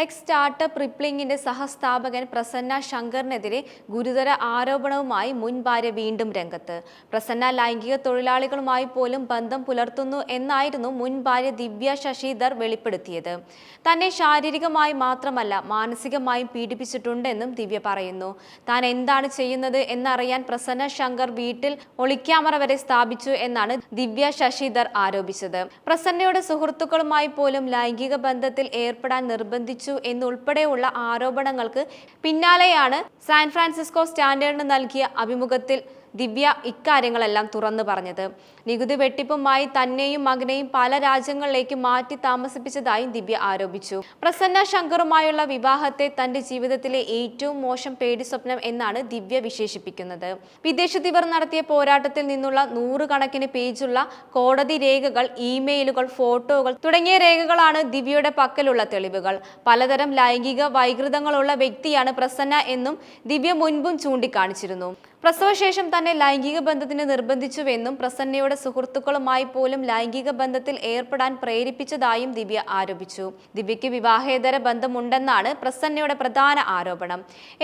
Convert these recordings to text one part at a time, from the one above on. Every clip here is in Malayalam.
ടെക് സ്റ്റാർട്ടപ്പ് റിപ്ലിംഗിന്റെ സഹസ്ഥാപകൻ പ്രസന്ന ശങ്കറിനെതിരെ ഗുരുതര ആരോപണവുമായി മുൻ ഭാര്യ വീണ്ടും രംഗത്ത്. പ്രസന്ന ലൈംഗിക തൊഴിലാളികളുമായി പോലും ബന്ധം പുലർത്തുന്നു എന്നായിരുന്നു മുൻ ഭാര്യ ദിവ്യ ശശിധർ വെളിപ്പെടുത്തിയത്. തന്നെ ശാരീരികമായി മാത്രമല്ല മാനസികമായും പീഡിപ്പിച്ചിട്ടുണ്ടെന്നും ദിവ്യ പറയുന്നു. താൻ എന്താണ് ചെയ്യുന്നത് എന്നറിയാൻ പ്രസന്ന ശങ്കർ വീട്ടിൽ ഒളിക്യാമറ വരെ സ്ഥാപിച്ചു എന്നാണ് ദിവ്യ ശശിധർ ആരോപിച്ചത്. പ്രസന്നയുടെ സുഹൃത്തുക്കളുമായി പോലും ലൈംഗിക ബന്ധത്തിൽ ഏർപ്പെടാൻ നിർബന്ധിച്ചു എന്നുൾപ്പെടെയുള്ള ആരോപണങ്ങൾക്ക് പിന്നാലെയാണ് സാൻ ഫ്രാൻസിസ്കോ സ്റ്റാൻഡേർഡിന് നൽകിയ അഭിമുഖത്തിൽ ദിവ്യ ഇക്കാര്യങ്ങളെല്ലാം തുറന്നു പറഞ്ഞത്. നികുതി വെട്ടിപ്പുമായി തന്നെയും മകനെയും പല രാജ്യങ്ങളിലേക്ക് മാറ്റി താമസിപ്പിച്ചതായും ദിവ്യ ആരോപിച്ചു. പ്രസന്ന ശങ്കറുമായുള്ള വിവാഹത്തെ തന്റെ ജീവിതത്തിലെ ഏറ്റവും മോശം പേടി സ്വപ്നം എന്നാണ് ദിവ്യ വിശേഷിപ്പിക്കുന്നത്. വിദേശത്ത് ഇവർ നടത്തിയ പോരാട്ടത്തിൽ നിന്നുള്ള നൂറുകണക്കിന് പേജുള്ള കോടതി രേഖകൾ ഇമെയിലുകൾ ഫോട്ടോകൾ തുടങ്ങിയ രേഖകളാണ് ദിവ്യയുടെ പക്കലുള്ള തെളിവുകൾ. പലതരം ലൈംഗിക വൈകൃതങ്ങളുള്ള വ്യക്തിയാണ് പ്രസന്ന എന്നും ദിവ്യ മുൻപും ചൂണ്ടിക്കാണിച്ചിരുന്നു. പ്രസവശേഷം തന്നെ ലൈംഗിക ബന്ധത്തിന് നിർബന്ധിച്ചുവെന്നും പ്രസന്നയുടെ സുഹൃത്തുക്കളുമായി പോലും ലൈംഗിക ബന്ധത്തിൽ ഏർപ്പെടാൻ പ്രേരിപ്പിച്ചതായും ദിവ്യ ആരോപിച്ചു. ദിവ്യയ്ക്ക് വിവാഹേതര ബന്ധമുണ്ടെന്നാണ് പ്രസന്നയുടെ പ്രധാന ആരോപണം.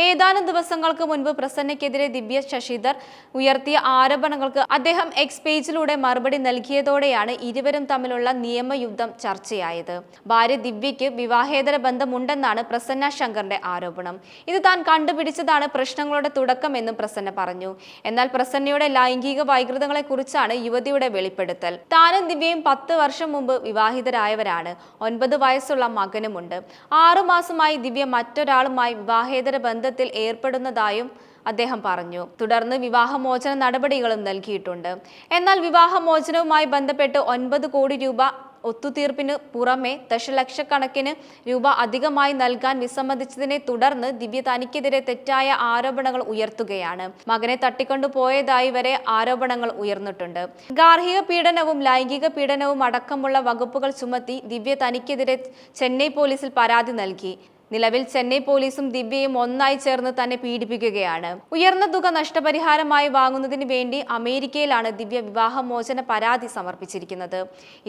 ഏതാനും ദിവസങ്ങൾക്ക് മുൻപ് പ്രസന്നയ്ക്കെതിരെ ദിവ്യ ശശിധർ ഉയർത്തിയ ആരോപണങ്ങൾക്ക് അദ്ദേഹം എക്സ് പേജിലൂടെ മറുപടി നൽകിയതോടെയാണ് ഇരുവരും തമ്മിലുള്ള നിയമയുദ്ധം ചർച്ചയായത്. ഭാര്യ ദിവ്യയ്ക്ക് വിവാഹേതര ബന്ധമുണ്ടെന്നാണ് പ്രസന്ന ശങ്കറിന്റെ ആരോപണം. ഇത് താൻ കണ്ടുപിടിച്ചതാണ് പ്രശ്നങ്ങളുടെ തുടക്കമെന്നും പ്രസന്ന പറഞ്ഞു. എന്നാൽ പ്രസന്നയുടെ ലൈംഗിക വൈകൃതങ്ങളെ കുറിച്ചാണ് യുവതിയുടെ വെളിപ്പെടുത്തൽ. താനും ദിവ്യയും പത്ത് വർഷം മുമ്പ് വിവാഹിതരായവരാണ്. ഒൻപത് വയസ്സുള്ള മകനുമുണ്ട്. ആറുമാസമായി ദിവ്യ മറ്റൊരാളുമായി വിവാഹേതര ബന്ധത്തിൽ ഏർപ്പെടുന്നതായും അദ്ദേഹം പറഞ്ഞു. തുടർന്ന് വിവാഹമോചന നടപടികളും നൽകിയിട്ടുണ്ട്. എന്നാൽ വിവാഹമോചനവുമായി ബന്ധപ്പെട്ട് ഒൻപത് കോടി രൂപ ഒത്തുതീർപ്പിന് പുറമെ ദശലക്ഷക്കണക്കിന് രൂപ അധികമായി നൽകാൻ വിസമ്മതിച്ചതിനെ തുടർന്ന് ദിവ്യ തനിക്കെതിരെ തെറ്റായ ആരോപണങ്ങൾ ഉയർത്തുകയാണ്. മകനെ തട്ടിക്കൊണ്ടുപോയതായി വരെ ആരോപണങ്ങൾ ഉയർന്നിട്ടുണ്ട്. ഗാർഹിക പീഡനവും ലൈംഗിക പീഡനവും അടക്കമുള്ള വകുപ്പുകൾ ചുമത്തി ദിവ്യ തനിക്കെതിരെ ചെന്നൈ പോലീസിൽ പരാതി നൽകി. നിലവിൽ ചെന്നൈ പോലീസും ദിവ്യയും ഒന്നായി ചേർന്ന് തന്നെ പീഡിപ്പിക്കുകയാണ്. ഉയർന്ന തുക നഷ്ടപരിഹാരമായി വാങ്ങുന്നതിന് വേണ്ടി അമേരിക്കയിലാണ് ദിവ്യ വിവാഹമോചന പരാതി സമർപ്പിച്ചിരിക്കുന്നത്.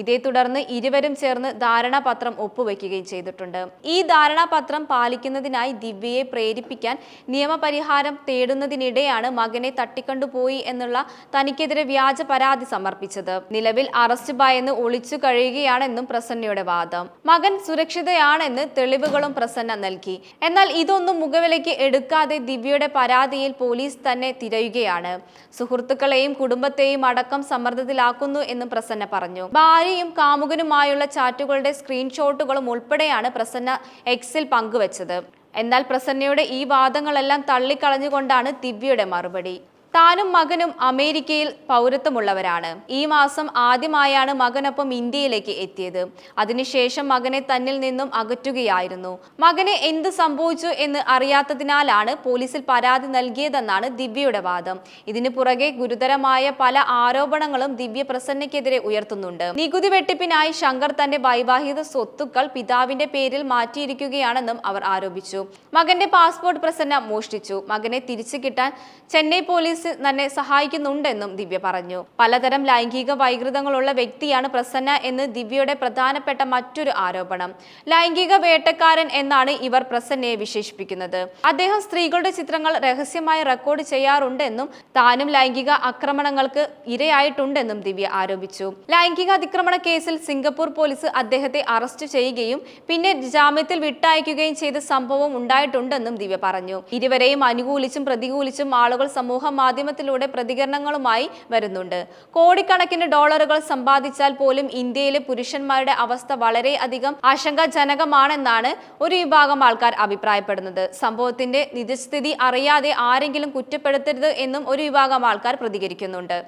ഇതേ തുടർന്ന് ഇരുവരും ചേർന്ന് ധാരണാപത്രം ഒപ്പുവെക്കുകയും ചെയ്തിട്ടുണ്ട്. ഈ ധാരണാപത്രം പാലിക്കുന്നതിനായി ദിവ്യയെ പ്രേരിപ്പിക്കാൻ നിയമപരിഹാരം തേടുന്നതിനിടെയാണ് മകനെ തട്ടിക്കൊണ്ടുപോയി എന്നുള്ള തനിക്കെതിരെ വ്യാജ പരാതി സമർപ്പിച്ചത്. നിലവിൽ അറസ്റ്റ് ഭയന്ന് ഒളിച്ചു കഴിയുകയാണെന്നും പ്രസന്നയുടെ വാദം. മകൻ സുരക്ഷിതയാണെന്ന് തെളിവുകളും പ്രസന്ന നൽകി. എന്നാൽ ഇതൊന്നും മുഖവിലയ്ക്ക് എടുക്കാതെ ദിവ്യയുടെ പരാതിയിൽ പോലീസ് തന്നെ തിരയുകയാണ്. സുഹൃത്തുക്കളെയും കുടുംബത്തെയും അടക്കം സമ്മർദ്ദത്തിലാക്കുന്നു എന്ന് പ്രസന്ന പറഞ്ഞു. ഭാര്യയും കാമുകനുമായുള്ള ചാറ്റുകളുടെ സ്ക്രീൻഷോട്ടുകളും ഉൾപ്പെടെയാണ് പ്രസന്ന എക്സിൽ പങ്കുവച്ചത്. എന്നാൽ പ്രസന്നയുടെ ഈ വാദങ്ങളെല്ലാം തള്ളിക്കളഞ്ഞുകൊണ്ടാണ് ദിവ്യയുടെ മറുപടി. താനും മകനും അമേരിക്കയിൽ പൗരത്വമുള്ളവരാണ്. ഈ മാസം ആദ്യമായാണ് മകനൊപ്പം ഇന്ത്യയിലേക്ക് എത്തിയത്. അതിനുശേഷം മകനെ തന്നിൽ നിന്നും അകറ്റുകയായിരുന്നു. മകനെ എന്ത് സംഭവിച്ചു എന്ന് അറിയാത്തതിനാലാണ് പോലീസിൽ പരാതി നൽകിയതെന്നാണ് ദിവ്യയുടെ വാദം. ഇതിനു പുറകെ ഗുരുതരമായ പല ആരോപണങ്ങളും ദിവ്യ പ്രസന്നയ്ക്കെതിരെ ഉയർത്തുന്നുണ്ട്. നികുതി വെട്ടിപ്പിനായി ശങ്കർ തന്റെ വൈവാഹിക സ്വത്തുക്കൾ പിതാവിന്റെ പേരിൽ മാറ്റിയിരിക്കുകയാണെന്നും അവർ ആരോപിച്ചു. മകന്റെ പാസ്പോർട്ട് പ്രസന്ന മോഷ്ടിച്ചു. മകനെ തിരിച്ചു കിട്ടാൻ ചെന്നൈ പോലീസ് തന്നെ സഹായിക്കുന്നുണ്ടെന്നും ദിവ്യ പറഞ്ഞു. പലതരം ലൈംഗിക വൈകൃതങ്ങളുള്ള വ്യക്തിയാണ് പ്രസന്ന എന്ന് ദിവ്യയുടെ പ്രധാനപ്പെട്ട മറ്റൊരു ആരോപണം. ലൈംഗിക വേട്ടക്കാരൻ എന്നാണ് ഇവർ പ്രസന്നയെ വിശേഷിപ്പിക്കുന്നത്. അദ്ദേഹം സ്ത്രീകളുടെ ചിത്രങ്ങൾ രഹസ്യമായി റെക്കോർഡ് ചെയ്യാറുണ്ടെന്നും താനും ലൈംഗിക ആക്രമണങ്ങൾക്ക് ഇരയായിട്ടുണ്ടെന്നും ദിവ്യ ആരോപിച്ചു. ലൈംഗിക അതിക്രമണ കേസിൽ സിംഗപ്പൂർ പോലീസ് അദ്ദേഹത്തെ അറസ്റ്റ് ചെയ്യുകയും പിന്നെ ജാമ്യത്തിൽ വിട്ടയക്കുകയും ചെയ്ത സംഭവം ഉണ്ടായിട്ടുണ്ടെന്നും ദിവ്യ പറഞ്ഞു. ഇരുവരെയും അനുകൂലിച്ചും പ്രതികൂലിച്ചും ആളുകൾ സമൂഹ മാധ്യമത്തിലൂടെ പ്രതികരണങ്ങളുമായി വരുന്നുണ്ട്. കോടിക്കണക്കിന് ഡോളറുകൾ സമ്പാദിച്ചാൽ പോലും ഇന്ത്യയിലെ പുരുഷന്മാരുടെ അവസ്ഥ വളരെ അധികം ആശങ്കാജനകമാണെന്നാണ് ഒരു വിഭാഗം ആൾക്കാർ അഭിപ്രായപ്പെടുന്നത്. സംഭവത്തിന്റെ നിജസ്ഥിതി അറിയാതെ ആരെങ്കിലും കുറ്റപ്പെടുത്തരുത് എന്നും ഒരു വിഭാഗം ആൾക്കാർ പ്രതികരിക്കുന്നുണ്ട്.